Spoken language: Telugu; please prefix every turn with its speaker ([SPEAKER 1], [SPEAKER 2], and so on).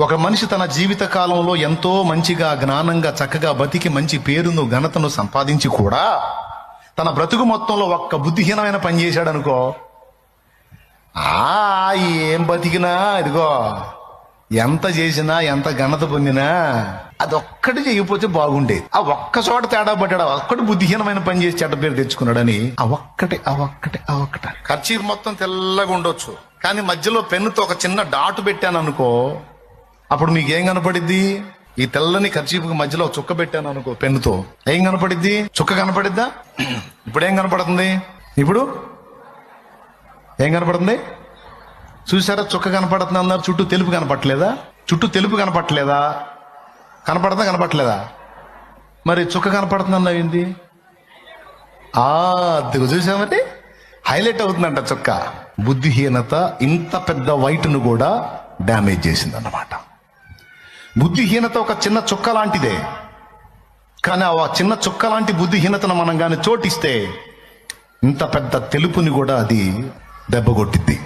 [SPEAKER 1] ఒక మనిషి తన జీవిత కాలంలో ఎంతో మంచిగా జ్ఞానంగా చక్కగా బతికి మంచి పేరును ఘనతను సంపాదించి కూడా తన బ్రతుకు మొత్తంలో ఒక్క బుద్ధిహీనమైన పని చేశాడు అనుకో ఆ ఏం బతికినా ఇదిగో ఎంత చేసినా ఎంత ఘనత పొందినా అదొక్కటి చేయకపోతే బాగుండేది. ఆ ఒక్క చోట తేడా పడ్డాడు ఒక్కటి బుద్ధిహీనమైన పని చేసి చెడ్డ పేరు తెచ్చుకున్నాడని ఆ ఒక్కటి ఆ ఒక్కటి ఆ ఒక్కటి. ఖర్చీఫ్ మొత్తం తెల్లగా ఉండొచ్చు. కానీ మధ్యలో పెన్నుతో ఒక చిన్న డాటు పెట్టాను అనుకో అప్పుడు మీకు ఏం కనపడిద్ది? ఈ తెల్లని ఖర్చీపుకి మధ్యలో చుక్క పెట్టాను అనుకో పెన్నుతో. ఏం కనపడిద్ది? చుక్క కనపడిద్దా? ఇప్పుడు ఏం కనపడుతుంది? ఇప్పుడు? ఏం కనపడుతుంది? చూసారా చుక్క కనపడుతుంది అన్నారు చుట్టూ తెలుపు కనపట్లేదా చుట్టూ తెలుపు కనపట్లేదా కనపడుతుందా కనపట్లేదా మరి చుక్క కనపడుతుంది అన్నావు ఏంది? ఆ అద్దెకు చూసామంటే హైలైట్ అవుతుందంట చుక్క. బుద్ధిహీనత ఇంత పెద్ద వైట్ను కూడా డ్యామేజ్ చేసిందన్నమాట. బుద్ధిహీనత ఒక చిన్న చుక్క లాంటిదే. కానీ ఆ చిన్న చుక్క లాంటి బుద్ధిహీనతను మనం కానీ చోటిస్తే ఇంత పెద్ద తెలుపుని కూడా అది దెబ్బ కొట్టిద్ది.